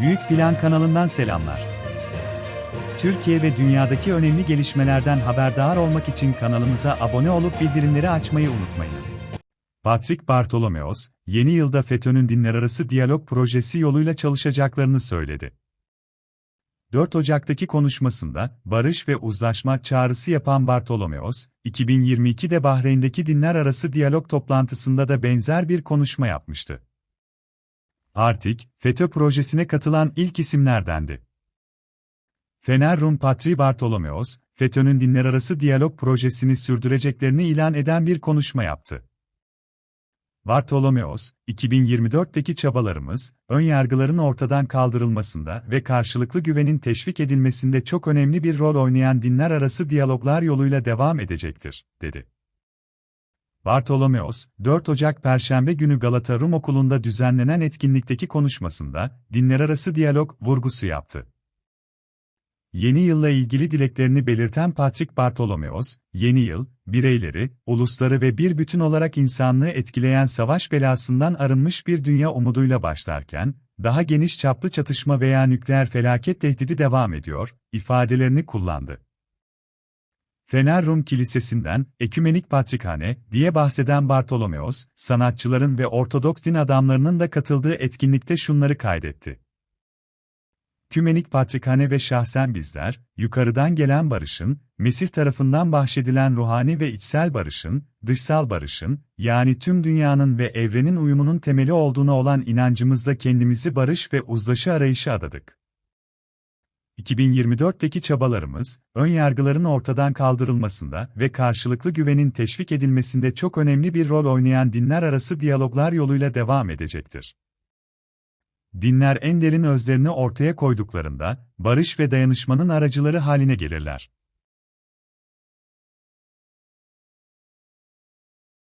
Büyük Plan kanalından selamlar. Türkiye ve dünyadaki önemli gelişmelerden haberdar olmak için kanalımıza abone olup bildirimleri açmayı unutmayınız. Patrick Bartolomeos, yeni yılda FETÖ'nün dinler arası diyalog projesi yoluyla çalışacaklarını söyledi. 4 Ocak'taki konuşmasında, barış ve uzlaşma çağrısı yapan Bartolomeos, 2022'de Bahreyn'deki dinler arası diyalog toplantısında da benzer bir konuşma yapmıştı. Artik, FETÖ projesine katılan ilk isimlerdendi. Fener Rum Patri Bartolomeos, FETÖ'nün dinler arası diyalog projesini sürdüreceklerini ilan eden bir konuşma yaptı. Bartolomeos, 2024'teki çabalarımız, ön yargıların ortadan kaldırılmasında ve karşılıklı güvenin teşvik edilmesinde çok önemli bir rol oynayan dinler arası diyaloglar yoluyla devam edecektir, dedi. Bartolomeos, 4 Ocak Perşembe günü Galata Rum Okulu'nda düzenlenen etkinlikteki konuşmasında, dinler arası diyalog vurgusu yaptı. Yeni yılla ilgili dileklerini belirten Patrick Bartolomeos, yeni yıl, bireyleri, ulusları ve bir bütün olarak insanlığı etkileyen savaş belasından arınmış bir dünya umuduyla başlarken, daha geniş çaplı çatışma veya nükleer felaket tehdidi devam ediyor, ifadelerini kullandı. Fener Rum Kilisesi'nden, Ekümenik Patrikhane diye bahseden Bartolomeos, sanatçıların ve Ortodoks din adamlarının da katıldığı etkinlikte şunları kaydetti. Kümenik Patrikhane ve şahsen bizler, yukarıdan gelen barışın, Mesih tarafından bahşedilen ruhani ve içsel barışın, dışsal barışın, yani tüm dünyanın ve evrenin uyumunun temeli olduğuna olan inancımızda kendimizi barış ve uzlaşı arayışı adadık. 2024'teki çabalarımız, ön yargıların ortadan kaldırılmasında ve karşılıklı güvenin teşvik edilmesinde çok önemli bir rol oynayan dinler arası diyaloglar yoluyla devam edecektir. Dinler en derin özlerini ortaya koyduklarında, barış ve dayanışmanın aracıları haline gelirler.